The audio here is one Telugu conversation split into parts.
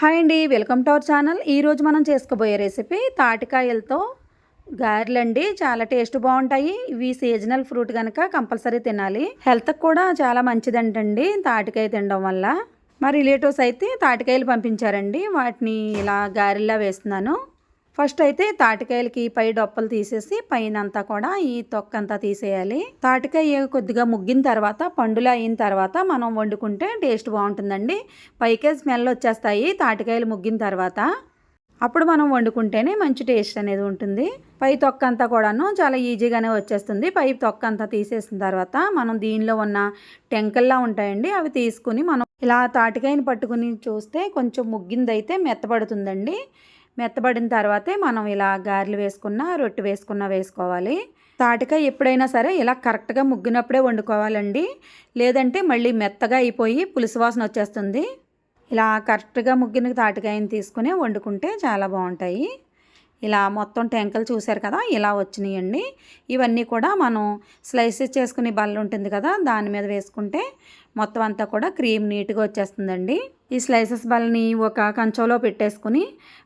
హాయ్ అండి వెల్కమ్ టు అవర్ ఛానల్. ఈరోజు మనం చేసుకోబోయే రెసిపీ తాటికాయలతో గారెలండి. చాలా టేస్ట్ బాగుంటాయి. ఇవి సీజనల్ ఫ్రూట్ కనుక కంపల్సరీ తినాలి. హెల్త్కి కూడా చాలా మంచిదంటండి తాటికాయ తినడం వల్ల. మా రిలేటివ్స్ అయితే తాటికాయలు పంపించారండి. వాటిని ఇలా గారెల్లా వేస్తున్నాను. ఫస్ట్ అయితే తాటికాయలకి పై డొప్పలు తీసేసి పైన అంతా కూడా ఈ తొక్క అంతా తీసేయాలి. తాటికాయ కొద్దిగా ముగ్గిన తర్వాత పండులో అయిన తర్వాత మనం వండుకుంటే టేస్ట్ బాగుంటుందండి. పైకే స్మెల్ వచ్చేస్తాయి తాటికాయలు ముగ్గిన తర్వాత. అప్పుడు మనం వండుకుంటేనే మంచి టేస్ట్ అనేది ఉంటుంది. పై తొక్క అంతా కూడాను చాలా ఈజీగానే వచ్చేస్తుంది. పై తొక్క అంతా తీసేసిన తర్వాత మనం దీనిలో ఉన్న టెంకల్లా ఉంటాయండి అవి తీసుకుని మనం ఇలా తాటికాయని పట్టుకుని చూస్తే కొంచెం ముగ్గిందైతే మెత్తపడుతుందండి. మెత్తబడిన తర్వాతే మనం ఇలా గారెలు వేసుకున్న రొట్టె వేసుకున్న వేసుకోవాలి. తాటికాయ ఎప్పుడైనా సరే ఇలా కరెక్ట్గా ముగ్గినప్పుడే వండుకోవాలండి. లేదంటే మళ్ళీ మెత్తగా అయిపోయి పులుసు వాసన వచ్చేస్తుంది. ఇలా కరెక్ట్గా ముగ్గిన తాటికాయని తీసుకుని వండుకుంటే చాలా బాగుంటాయి. ఇలా మొత్తం టెంకలు చూశారు కదా ఇలా వచ్చినాయండి. ఇవన్నీ కూడా మనం స్లైసెస్ చేసుకునే బల్ల ఉంటుంది కదా దాని మీద వేసుకుంటే మొత్తం అంతా కూడా క్రీమ్ నీట్గా వచ్చేస్తుందండి. ఈ స్లైసెస్ బల్ని ఒక కంచంలో పెట్టేసుకుని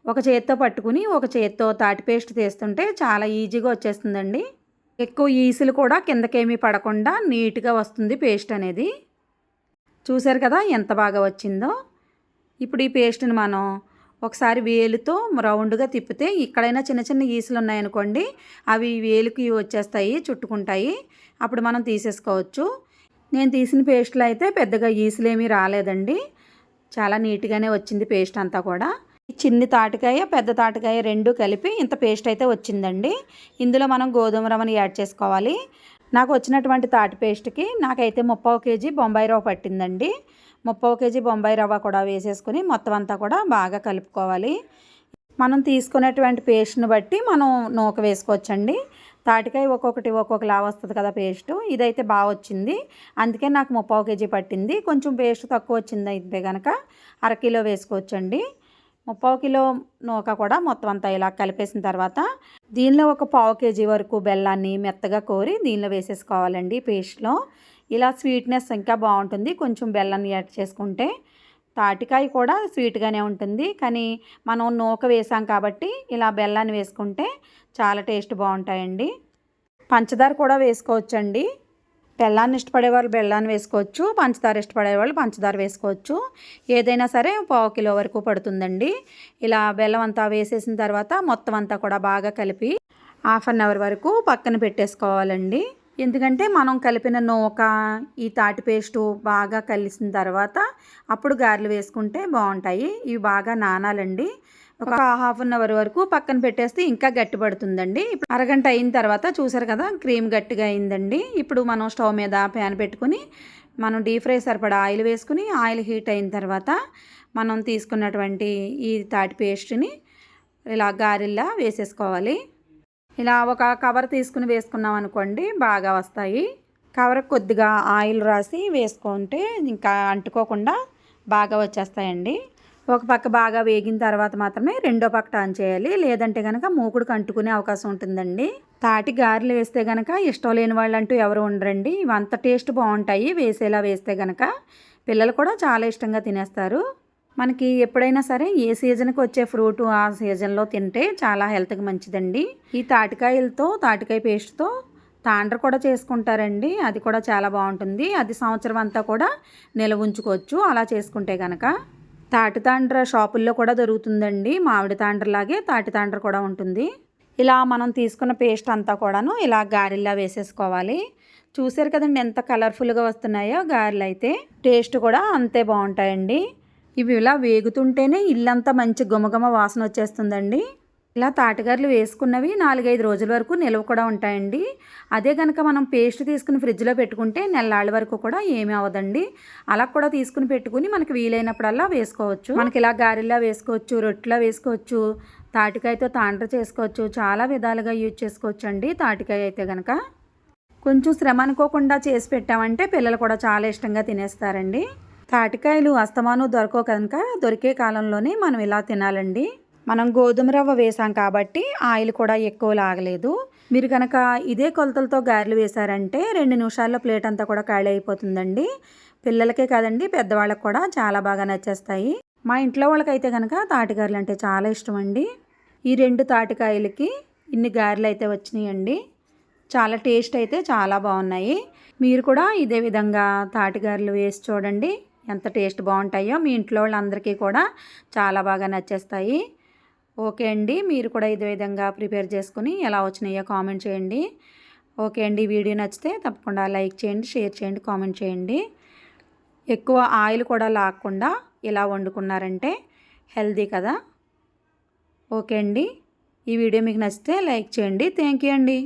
ఒక చేత్తో పట్టుకుని ఒక చేత్తో తాటి పేస్ట్ తీస్తుంటే చాలా ఈజీగా వచ్చేస్తుందండి. ఎక్కువ ఈసులు కూడా కిందకేమీ పడకుండా నీట్గా వస్తుంది పేస్ట్ అనేది. చూశారు కదా ఎంత బాగా వచ్చిందో? ఇప్పుడు ఈ పేస్ట్ని మనం ఒకసారి వేలుతో రౌండ్గా తిప్పితే ఇక్కడైనా చిన్న చిన్న ఈసులు ఉన్నాయనుకోండి అవి వేలుకి వచ్చేస్తాయి చుట్టుకుంటాయి. అప్పుడు మనం తీసేసుకోవచ్చు. నేను తీసిన పేస్ట్లో అయితే పెద్దగా ఈసులేమీ రాలేదండి. చాలా నీట్గానే వచ్చింది పేస్ట్ అంతా కూడా. చిన్ని తాటికాయ పెద్ద తాటికాయ రెండు కలిపి ఇంత పేస్ట్ అయితే వచ్చిందండి. ఇందులో మనం గోధుమ రవ్వని యాడ్ చేసుకోవాలి. నాకు వచ్చినటువంటి తాటి పేస్ట్కి నాకైతే ముప్పావు కేజీ బొంబాయి రవ్వ పట్టిందండి. ముప్పావు కేజీ బొంబాయి రవ్వ కూడా వేసేసుకుని మొత్తం అంతా కూడా బాగా కలుపుకోవాలి. మనం తీసుకునేటువంటి పేస్ట్ని బట్టి మనం నూక వేసుకోవచ్చండి. తాటికాయ ఒక్కొక్కటి ఒక్కొక్కలా వస్తుంది కదా పేస్ట్ ఇదైతే బాగా వచ్చింది. అందుకే నాకు ముప్పావు కేజీ పట్టింది. కొంచెం పేస్ట్ తక్కువ వచ్చింది అయితే కనుక అరకిలో వేసుకోవచ్చండి. ముప్పావు కిలో నూక కూడా మొత్తం అంతా ఇలా కలిపేసిన తర్వాత దీనిలో ఒక పావు కేజీ వరకు బెల్లాన్ని మెత్తగా కోరి దీనిలో వేసేసుకోవాలండి పేస్ట్లో ఇలా స్వీట్నెస్ ఇంకా బాగుంటుంది. కొంచెం బెల్లాన్ని యాడ్ చేసుకుంటే తాటికాయ కూడా స్వీట్గానే ఉంటుంది. కానీ మనం నూక వేసాం కాబట్టి ఇలా బెల్లాన్ని వేసుకుంటే చాలా టేస్ట్ బాగుంటాయండి. పంచదార కూడా వేసుకోవచ్చండి. బెల్లాన్ని ఇష్టపడేవాళ్ళు బెల్లాన్ని వేసుకోవచ్చు. పంచదార ఇష్టపడేవాళ్ళు పంచదార వేసుకోవచ్చు. ఏదైనా సరే పావు కిలో వరకు పడుతుందండి. ఇలా బెల్లం అంతా వేసేసిన తర్వాత మొత్తం అంతా కూడా బాగా కలిపి హాఫ్ అన్ అవర్ వరకు పక్కన పెట్టేసుకోవాలండి. ఎందుకంటే మనం కలిపిన నూక ఈ తాటి పేస్టు బాగా కలిసిన తర్వాత అప్పుడు గారెలు వేసుకుంటే బాగుంటాయి. ఇవి బాగా నానాలండి. ఒక హాఫ్ అన్ అవర్ వరకు పక్కన పెట్టేస్తే ఇంకా గట్టి పడుతుందండి ఇప్పుడు అరగంట అయిన తర్వాత చూసారు కదా క్రీమ్ గట్టిగా అయిందండి. ఇప్పుడు మనం స్టవ్ మీద ప్యాన్ పెట్టుకుని మనం డీప్ ఫ్రై సరిపడా ఆయిల్ వేసుకుని ఆయిల్ హీట్ అయిన తర్వాత మనం తీసుకున్నటువంటి ఈ తాటి పేస్ట్ని ఇలా గారెల్లా వేసేసుకోవాలి. ఇలా ఒక కవర్ తీసుకుని వేసుకున్నాం అనుకోండి బాగా వస్తాయి. కవర్ కొద్దిగా ఆయిల్ రాసి వేసుకుంటే ఇంకా అంటుకోకుండా బాగా వచ్చేస్తాయండి. ఒక పక్క బాగా వేగిన తర్వాత మాత్రమే రెండో పక్క టర్న్ చేయాలి. లేదంటే కనుక మూకుడికి అంటుకునే అవకాశం ఉంటుందండి. తాటి గారెలు వేస్తే కనుక ఇష్టం లేని వాళ్ళు అంటూ ఎవరు ఉండరండి. ఇవంత టేస్ట్ బాగుంటాయి. వేసేలా వేస్తే కనుక పిల్లలు కూడా చాలా ఇష్టంగా తినేస్తారు. మనకి ఎప్పుడైనా సరే ఏ సీజన్కి వచ్చే ఫ్రూట్ ఆ సీజన్లో తింటే చాలా హెల్త్కి మంచిదండి. ఈ తాటికాయలతో తాటికాయ పేస్ట్తో తాండ్ర కూడా చేసుకుంటారండి. అది కూడా చాలా బాగుంటుంది. అది సంవత్సరం అంతా కూడా నిల్వ ఉంచుకోవచ్చు. అలా చేసుకుంటే కనుక తాటి తాండ్ర షాపుల్లో కూడా దొరుకుతుందండి. మామిడి తాండ్రలాగే తాటి తాండ్ర కూడా ఉంటుంది. ఇలా మనం తీసుకున్న పేస్ట్ అంతా కూడాను ఇలా గారెల్లా వేసేసుకోవాలి. చూసారు కదండి ఎంత కలర్ఫుల్గా వస్తున్నాయో గారెలు అయితే టేస్ట్ కూడా అంతే బాగుంటాయండి. ఇవి ఇలా వేగుతుంటేనే ఇల్లంతా మంచి గుమగుమ వాసన వచ్చేస్తుందండి. ఇలా తాటగారులు వేసుకున్నవి నాలుగైదు రోజుల వరకు నిల్వ కూడా ఉంటాయండి. అదే కనుక మనం పేస్ట్ తీసుకుని ఫ్రిడ్జ్లో పెట్టుకుంటే నెల్లాళ్ళ వరకు కూడా ఏమీ అవ్వదండి. అలా కూడా తీసుకుని పెట్టుకుని మనకి వీలైనప్పుడల్లా వేసుకోవచ్చు. మనకి ఇలా గారెలా వేసుకోవచ్చు రొట్టెలా వేసుకోవచ్చు తాటికాయతో తాండ్ర చేసుకోవచ్చు చాలా విధాలుగా యూజ్ చేసుకోవచ్చు అండి తాటికాయ అయితే కనుక కొంచెం శ్రమ అనుకోకుండా చేసి పెట్టామంటే పిల్లలు కూడా చాలా ఇష్టంగా తినేస్తారండి. తాటికాయలు అస్తమాను దొరకవు కనుక దొరికే కాలంలోనే మనం ఇలా తినాలండి. మనం గోధుమ రవ్వ వేసాం కాబట్టి ఆయిల్ కూడా ఎక్కువ లాగలేదు. మీరు కనుక ఇదే కొలతలతో గారెలు వేశారంటే రెండు నిమిషాల్లో ప్లేట్ అంతా కూడా ఖాళీ అయిపోతుందండి. పిల్లలకే కాదండి పెద్దవాళ్ళకి కూడా చాలా బాగా నచ్చేస్తాయి. మా ఇంట్లో వాళ్ళకైతే కనుక తాటిగారెలు అంటే చాలా ఇష్టం అండి ఈ రెండు తాటికాయలకి ఇన్ని గారెలు అయితే వచ్చినాయండి. చాలా టేస్ట్ అయితే చాలా బాగున్నాయి. మీరు కూడా ఇదే విధంగా తాటిగారెలు వేసి చూడండి. ఎంత టేస్ట్ బాగుంటాయో మీ ఇంట్లో వాళ్ళందరికీ కూడా చాలా బాగా నచ్చేస్తాయి. ఓకే అండి మీరు కూడా ఇదే విధంగా ప్రిపేర్ చేసుకుని ఎలా వచ్చినాయో కామెంట్ చేయండి. ఓకే అండి వీడియో నచ్చితే తప్పకుండా లైక్ చేయండి షేర్ చేయండి కామెంట్ చేయండి. ఎక్కువ ఆయిల్ కూడా లాక్కుండా ఇలా వండుకున్నారంటే హెల్దీ కదా. ఓకే అండి ఈ వీడియో మీకు నచ్చితే లైక్ చేయండి. థ్యాంక్ యూ అండి.